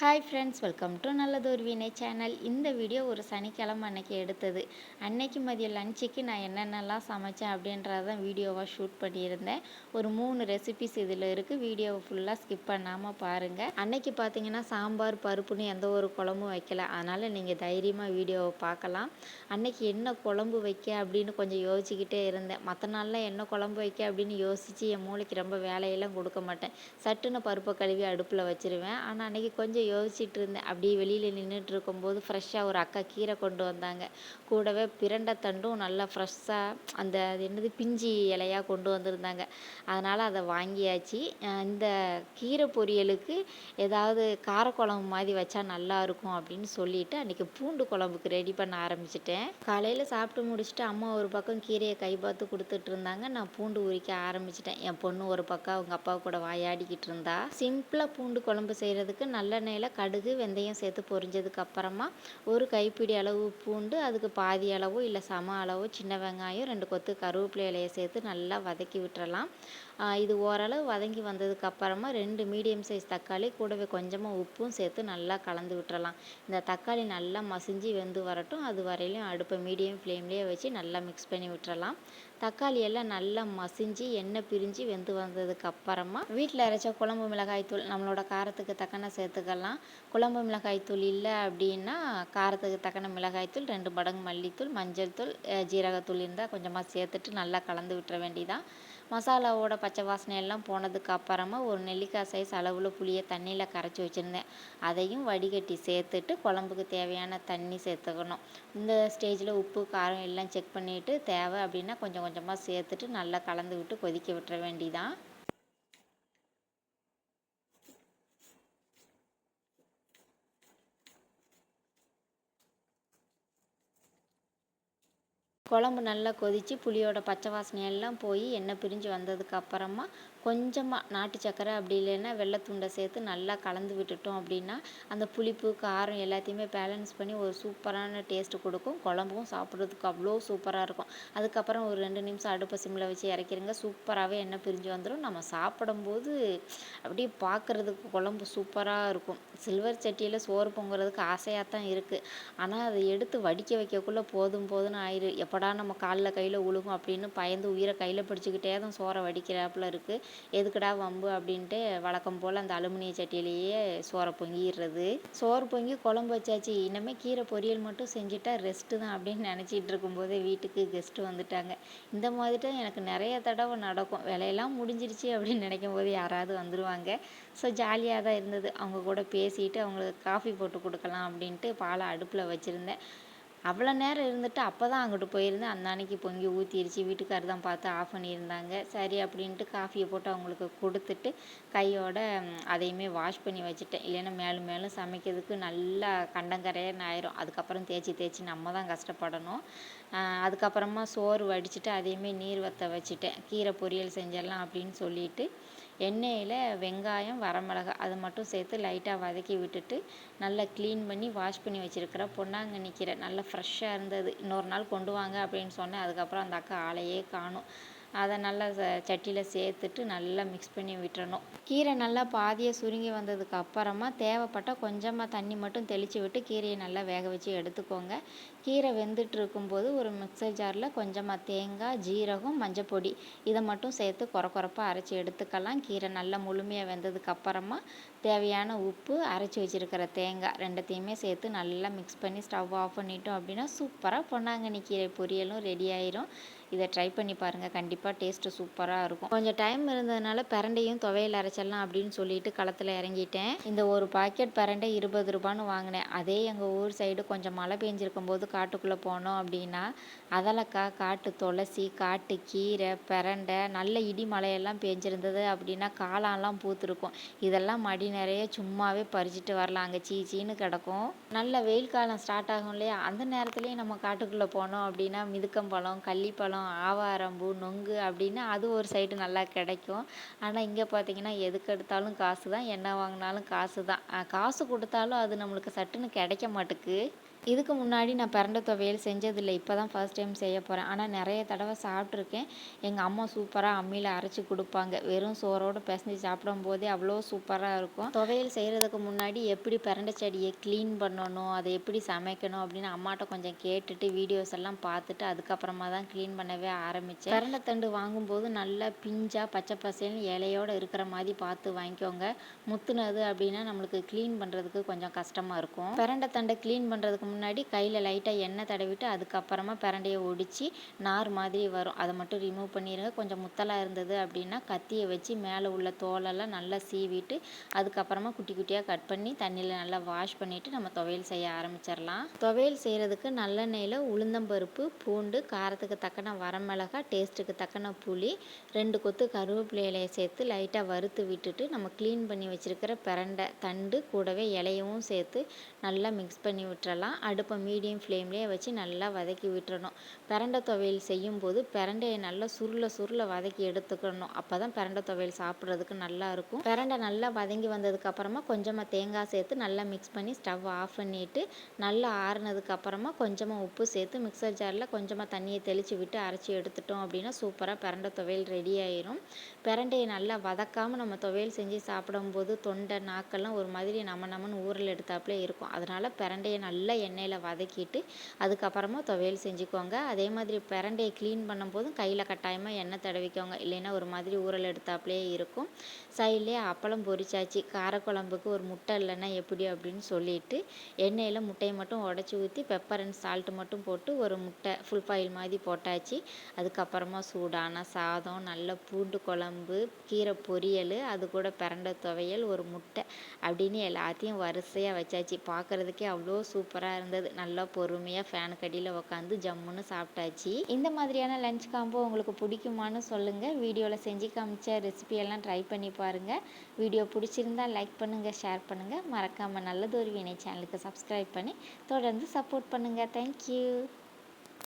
Hi friends welcome to நல்லதொரு வினை channel இந்த வீடியோ ஒரு சனிக்கிழமை அன்னைக்கு எடுத்தது. அன்னைக்கு மதியம் லஞ்சுக்கு நான் என்னென்னலாம் சமைச்சேன் அப்படின்றதான் வீடியோவாக ஷூட் பண்ணியிருந்தேன். ஒரு மூணு ரெசிபிஸ் இதில் இருக்குது வீடியோவை ஃபுல்லாக ஸ்கிப் பண்ணாமல் பாருங்கள் அன்னைக்கு பார்த்தீங்கன்னா சாம்பார் பருப்புன்னு எந்த ஒரு குழம்பும் வைக்கல. அதனால் நீங்கள் தைரியமாக வீடியோவை பார்க்கலாம். அன்னைக்கு என்ன குழம்பு வைக்க அப்படின்னு கொஞ்சம் யோசிச்சுக்கிட்டே இருந்தேன். மற்ற நாளில் என்ன குழம்பு வைக்க அப்படின்னு யோசித்து என் மூளைக்கு ரொம்ப வேலையெல்லாம் கொடுக்க மாட்டேன். சட்டுன்னு பருப்பை கழுவி அடுப்பில் வச்சுருவேன். ஆனால் அன்றைக்கி கொஞ்சம் யோசிச்சுட்டு இருந்தேன் அப்படியே வெளியில் நின்றுட்டு இருக்கும்போது ஃப்ரெஷ்ஷாக ஒரு அக்கா கீரை கொண்டு வந்தாங்க. கூடவே பிரண்டை தண்டும் நல்லா ஃப்ரெஷ்ஷாக அந்த அது என்னது பிஞ்சி இலையாக கொண்டு வந்திருந்தாங்க. அதனால் அதை வாங்கியாச்சு. இந்த கீரை பொரியலுக்கு ஏதாவது காரக்குழம்பு மாதிரி வச்சா நல்லா இருக்கும் அப்படின்னு சொல்லிட்டு அன்றைக்கி பூண்டு குழம்புக்கு ரெடி பண்ண ஆரம்பிச்சிட்டேன். காலையில் சாப்பிட்டு முடிச்சுட்டு அம்மா ஒரு பக்கம் கீரையை கை பார்த்து கொடுத்துட்டு இருந்தாங்க நான் பூண்டு உரிக்க ஆரம்பிச்சிட்டேன். என் பொண்ணு ஒரு பக்கம் அவங்க அப்பா கூட வாயாடிக்கிட்டு இருந்தா சிம்பிளாக பூண்டு குழம்பு செய்கிறதுக்கு நல்லெண்ணெய் எண்ணெயில் கடுகு வெந்தயம் சேர்த்து பொரிஞ்சதுக்கு அப்புறமா ஒரு கைப்பிடி அளவு பூண்டு அதுக்கு பாதி அளவோ இல்லை சம அளவோ சின்ன வெங்காயம் ரெண்டு கொத்து கருவேப்பிலை இலையை சேர்த்து நல்லா வதக்கி விட்டுறலாம். இது ஓரளவு வதங்கி வந்ததுக்கு அப்புறமா ரெண்டு மீடியம் சைஸ் தக்காளி கூடவே கொஞ்சமாக உப்பும் சேர்த்து நல்லா கலந்து விட்டுறலாம். இந்த தக்காளி நல்லா மசிஞ்சு வெந்து வரட்டும். அது வரையிலும் அடுப்பை மீடியம் ஃப்ளேம்லேயே வச்சு நல்லா மிக்ஸ் பண்ணி விட்டுறலாம். தக்காளி எல்லாம் நல்லா மசிஞ்சு எண்ணெய் பிரிஞ்சு வெந்து வந்ததுக்கு அப்புறமா வீட்டில் அரைச்ச குழம்பு மிளகாய் தூள் நம்மளோட காரத்துக்கு தக்கன சேர்த்துக்கலாம். குழம்பு மிளகாய் தூள் இல்லை அப்படின்னா காரத்துக்கு தக்கன மிளகாய் தூள் ரெண்டு மடங்கு மல்லித்தூள் மஞ்சள் தூள் ஜீரகத்தூள் இருந்தால் கொஞ்சமாக சேர்த்துட்டு நல்லா கலந்து விட்டுற வேண்டிதான். மசாலாவோட பச்சை வாசனை எல்லாம் போனதுக்கு அப்புறமா ஒரு நெல்லிக்காய் சைஸ் அளவில் புளியை தண்ணியில் கரைச்சி வச்சுருந்தேன். அதையும் வடிகட்டி சேர்த்துட்டு குழம்புக்கு தேவையான தண்ணி சேர்த்துக்கணும். இந்த ஸ்டேஜில் உப்பு காரம் எல்லாம் செக் பண்ணிவிட்டு தேவை அப்படின்னா கொஞ்சம் கொஞ்சமாக சேர்த்துட்டு நல்லா கலந்து விட்டு கொதிக்க விட்டுற வேண்டிதான். குழம்பு நல்லா கொதித்து புளியோட பச்சை வாசனை எல்லாம் போய் எண்ணெய் பிரிஞ்சு வந்ததுக்கு அப்புறமா கொஞ்சமாக நாட்டு சக்கரை அப்படி இல்லைன்னா வெள்ளைத்துண்டை சேர்த்து நல்லா கலந்து விட்டுட்டோம் அப்படின்னா அந்த புளிப்பு காரம் எல்லாத்தையுமே பேலன்ஸ் பண்ணி ஒரு சூப்பரான டேஸ்ட்டு கொடுக்கும். குழம்பும் சாப்பிட்றதுக்கு அவ்வளோ சூப்பராக இருக்கும். அதுக்கப்புறம் ஒரு ரெண்டு நிமிஷம் அடுப்பை சிம்மில் வச்சு இறக்கிருங்க. சூப்பராகவே எண்ணெய் பிரிஞ்சு வந்துடும் நம்ம சாப்பிடும்போது அப்படியே பார்க்குறதுக்கு குழம்பு சூப்பராக இருக்கும். சில்வர் சட்டியில் சோறு பொங்குறதுக்கு ஆசையாக தான் இருக்குது ஆனால் அதை எடுத்து வடிக்க வைக்கக்குள்ளே போதும் போதும்னு ஆயிரு. எப்படா நம்ம காலில் கையில் உழுகும் அப்படின்னு பயந்து உயிரை கையில் பிடிச்சிக்கிட்டே தான் சோறை வடிக்கிறாப்புல இருக்குது எதுக்குடா வம்பு அப்படின்ட்டு வழக்கம் போல் அந்த அலுமினிய சட்டியிலேயே சோறை பொங்கிடுறது. சோறு பொங்கி குழம்பு வச்சாச்சு இனிமேல் கீரை பொரியல் மட்டும் செஞ்சுட்டா ரெஸ்ட்டு தான் அப்படின்னு நினச்சிட்டு இருக்கும்போதே வீட்டுக்கு கெஸ்ட்டு வந்துட்டாங்க. இந்த மாதிரி தான் எனக்கு நிறைய தடவை நடக்கும். வேலையெல்லாம் முடிஞ்சிருச்சு அப்படின்னு நினைக்கும் போது யாராவது வந்துடுவாங்க ஸோ ஜாலியாக தான் இருந்தது. அவங்க கூட பேசிட்டு அவங்களுக்கு காஃபி போட்டு கொடுக்கலாம் அப்படின்ட்டு பாலை அடுப்பில் வச்சுருந்தேன். அவ்வளோ நேரம் இருந்துட்டு அப்போ தான் அங்கிட்டு போயிருந்தேன் அந்த அன்னைக்கு பொங்கி ஊற்றிருச்சு வீட்டுக்காரர் தான் பார்த்து ஆஃப் பண்ணியிருந்தாங்க. சரி அப்படின்ட்டு காஃபியை போட்டு அவங்களுக்கு கொடுத்துட்டு கையோட அதையுமே வாஷ் பண்ணி வச்சுட்டேன். இல்லைன்னா மேலும் மேலும் சமைக்கிறதுக்கு நல்லா கண்டங்கரையன்னு ஆயிரும். அதுக்கப்புறம் தேய்ச்சி தேய்ச்சி நம்ம தான் கஷ்டப்படணும். அதுக்கப்புறமா சோறு வடிச்சிட்டு அதையுமே நீர் வற்ற வச்சுட்டேன். கீரை பொரியல் செஞ்சிடலாம் அப்படின்னு சொல்லிட்டு எண்ணெயில் வெங்காயம் வரமிளகா அது மட்டும் சேர்த்து லைட்டாக வதக்கி விட்டுட்டு நல்லா க்ளீன் பண்ணி வாஷ் பண்ணி வச்சுருக்கிற பொன்னாங்கண்ணி கீரை. நல்லா ஃப்ரெஷ்ஷாக இருந்தது. இன்னொரு நாள் கொண்டு வாங்க அப்படின்னு சொன்னேன். அதுக்கப்புறம் அந்த அக்கா ஆளையே காணும். அதை நல்லா சட்டியில் சேர்த்துட்டு நல்லா மிக்ஸ் பண்ணி விட்டுறணும். கீரை நல்லா பாதியை சுருங்கி வந்ததுக்கு அப்புறமா தேவைப்பட்டால் கொஞ்சமாக தண்ணி மட்டும் தெளித்து விட்டு கீரையை நல்லா வேக வச்சு எடுத்துக்கோங்க. கீரை வெந்துட்டு இருக்கும்போது ஒரு மிக்சர் ஜாரில் கொஞ்சமாக தேங்காய் ஜீரகம் மஞ்சப்பொடி இதை மட்டும் சேர்த்து குறை குறப்பாக அரைச்சி எடுத்துக்கலாம். கீரை நல்லா முழுமையாக வெந்ததுக்கு அப்புறமா தேவையான உப்பு அரைச்சி வச்சுருக்கிற தேங்காய் ரெண்டத்தையுமே சேர்த்து நல்லா மிக்ஸ் பண்ணி ஸ்டவ் ஆஃப் பண்ணிட்டோம் அப்படின்னா சூப்பராக பொன்னாங்கண்ணி கீரை பொரியலும் ரெடி ஆயிரும். இதை ட்ரை பண்ணி பாருங்கள் கண்டிப்பாக டேஸ்ட்டு சூப்பராக இருக்கும். கொஞ்சம் டைம் இருந்ததுனால பிரண்டையும் துவையல் அரைச்சிடலாம் அப்படின்னு சொல்லிட்டு களத்தில் இறங்கிட்டேன். இந்த ஒரு பாக்கெட் பிரண்டை இருபது ரூபான்னு வாங்கினேன். அதே எங்கள் ஊர் சைடு கொஞ்சம் மழை பெஞ்சிருக்கும் போது காட்டுக்குள்ளே போனோம் அப்படின்னா அதலக்காய் காட்டு துளசி காட்டு கீரை பிரண்டை நல்ல இடி மழையெல்லாம் பெஞ்சிருந்தது அப்படின்னா காளான்லாம் பூத்துருக்கும். இதெல்லாம் மடி நிறைய சும்மாவே பறிச்சுட்டு வரலாம். அங்கே சீ கிடக்கும். நல்ல வெயில் காலம் ஸ்டார்ட் ஆகும் இல்லையா? அந்த நேரத்துலேயும் நம்ம காட்டுக்குள்ளே போனோம் அப்படின்னா மிதுக்கம்பழம் கள்ளிப்பழம் ஆவாரம்பு ஆவாரம்பூ நொங்கு அப்படின்னு அது ஒரு சைடு நல்லா கிடைக்கும். ஆனால் இங்கே பார்த்தீங்கன்னா எதுக்கு எடுத்தாலும் காசு தான் என்ன வாங்கினாலும் காசு தான் காசு கொடுத்தாலும் அது நம்மளுக்கு சட்டுன்னு கிடைக்க மாட்டுக்கு. இதுக்கு முன்னாடி நான் பிரண்டை துவையல் செஞ்சதில்லை. இப்போ தான் ஃபர்ஸ்ட் டைம் செய்ய போகிறேன் ஆனால் நிறைய தடவை சாப்பிட்ருக்கேன் எங்கள் அம்மா சூப்பராக அம்மியில் அரைச்சி கொடுப்பாங்க. வெறும் சோறோடு பிசைஞ்சு சாப்பிடும் போதே அவ்வளோ சூப்பராக இருக்கும். துவையல் செய்கிறதுக்கு முன்னாடி எப்படி பிரண்டை செடியை க்ளீன் பண்ணணும் அதை எப்படி சமைக்கணும் அப்படின்னு அம்மாட்ட கொஞ்சம் கேட்டுட்டு வீடியோஸ் எல்லாம் பார்த்துட்டு அதுக்கப்புறமா தான் க்ளீன் பண்ணவே ஆரம்பித்தேன் பிரண்டை தண்டு வாங்கும்போது நல்லா பிஞ்சாக பச்சை பசேல்னு இலையோடு இருக்கிற மாதிரி பார்த்து வாங்கிக்கோங்க. முத்துனது அப்படின்னா நம்மளுக்கு க்ளீன் பண்ணுறதுக்கு கொஞ்சம் கஷ்டமாக இருக்கும். பிரண்டை தண்டை க்ளீன் பண்ணுறதுக்கு முன்னாடி கையில் லைட்டாக எண்ணெய் தடவிட்டு அதுக்கப்புறமா பிரண்டையை ஒடிச்சு நார் மாதிரி வரும். அதை மட்டும் ரிமூவ் பண்ணிடுங்க கொஞ்சம் முத்தலாக இருந்தது அப்படின்னா கத்தியை வச்சு மேலே உள்ள தோலெல்லாம் நல்லா சீவிட்டு அதுக்கப்புறமா குட்டி குட்டியாக கட் பண்ணி தண்ணியில் நல்லா வாஷ் பண்ணிவிட்டு நம்ம துவையல் செய்ய ஆரம்பிச்சிடலாம். துவையல் செய்கிறதுக்கு நல்லெண்ணெயில் உளுந்தம்பருப்பு பூண்டு காரத்துக்கு தக்கன வரமிளகா டேஸ்ட்டுக்கு தக்கன புளி ரெண்டு கொத்து கருவேப்பிலை இலையை சேர்த்து லைட்டாக வறுத்து விட்டுட்டு நம்ம க்ளீன் பண்ணி வச்சுருக்கிற பிரண்டை தண்டு கூடவே இலையவும் சேர்த்து நல்லா மிக்ஸ் பண்ணி விட்டுறலாம். அடுப்பை மீடியம் ஃப்ளேம்லேயே வச்சு நல்லா வதக்கி விட்டுறணும். பிரண்டை துவையல் செய்யும்போது பிரண்டையை நல்லா சுருள சுருள வதக்கி எடுத்துக்கணும். அப்போ தான் பிரண்டை துவையல் சாப்பிட்றதுக்கு நல்லா இருக்கும். பிரண்டை நல்லா வதங்கி வந்ததுக்கு அப்புறமா கொஞ்சமாக தேங்காய் சேர்த்து நல்லா மிக்ஸ் பண்ணி ஸ்டவ் ஆஃப் பண்ணிவிட்டு நல்லா ஆறுனதுக்கு அப்புறமா கொஞ்சமாக உப்பு சேர்த்து மிக்சர் ஜாரில் கொஞ்சமாக தண்ணியை தெளித்து விட்டு அரைச்சி எடுத்துட்டோம் அப்படின்னா சூப்பராக பிரண்டை துவையல் ரெடி ஆயிரும். பிரண்டையை நல்லா வதக்காமல் நம்ம துவையல் செஞ்சு சாப்பிடும்போது தொண்டை நாக்கெல்லாம் ஒரு மாதிரி நம்ம நம்மன்னு ஊரில் எடுத்தாப்புல இருக்கும். அதனால் பிரண்டையை நல்லா எண்ணெயில் வதக்கிட்டு அதுக்கப்புறமா துவையல் செஞ்சுக்கோங்க. அதே மாதிரி பிரண்டையை க்ளீன் பண்ணும்போதும் கையில் கட்டாயமாக எண்ணெய் தடவிக்கோங்க. இல்லைன்னா ஒரு மாதிரி ஊறல் எடுத்தாப்புலே இருக்கும். சைட்லேயே அப்பளம் பொரிச்சாச்சு. காரக்குழம்புக்கு ஒரு முட்டை இல்லைன்னா எப்படி அப்படின்னு சொல்லிட்டு எண்ணெயில் முட்டையை மட்டும் உடச்சி ஊற்றி பெப்பர் அண்ட் சால்ட்டு மட்டும் போட்டு ஒரு முட்டை ஃபுல் பாயில் மாதிரி போட்டாச்சு. அதுக்கப்புறமா சூடான சாதம் நல்ல பூண்டு குழம்பு கீரை பொரியல் அது கூட பிரண்டை துவையல் ஒரு முட்டை அப்படின்னு எல்லாத்தையும் வரிசையாக வச்சாச்சு. பார்க்குறதுக்கே அவ்வளோ சூப்பராக இருந்தது. நல்லா பொறுமையாக ஃபேனுக்கு அடியில் உட்காந்து ஜம்முன்னு சாப்பிட்டாச்சு. இந்த மாதிரியான லஞ்ச் காம்போ உங்களுக்கு பிடிக்குமான்னு சொல்லுங்கள் வீடியோவில் செஞ்சு காமிச்ச ரெசிபியெல்லாம் ட்ரை பண்ணி பாருங்கள் வீடியோ பிடிச்சிருந்தா லைக் பண்ணுங்கள் ஷேர் பண்ணுங்கள் மறக்காமல் நல்லதொரு வினை சேனலுக்கு சப்ஸ்கிரைப் பண்ணி தொடர்ந்து சப்போர்ட் பண்ணுங்கள் தேங்க்யூ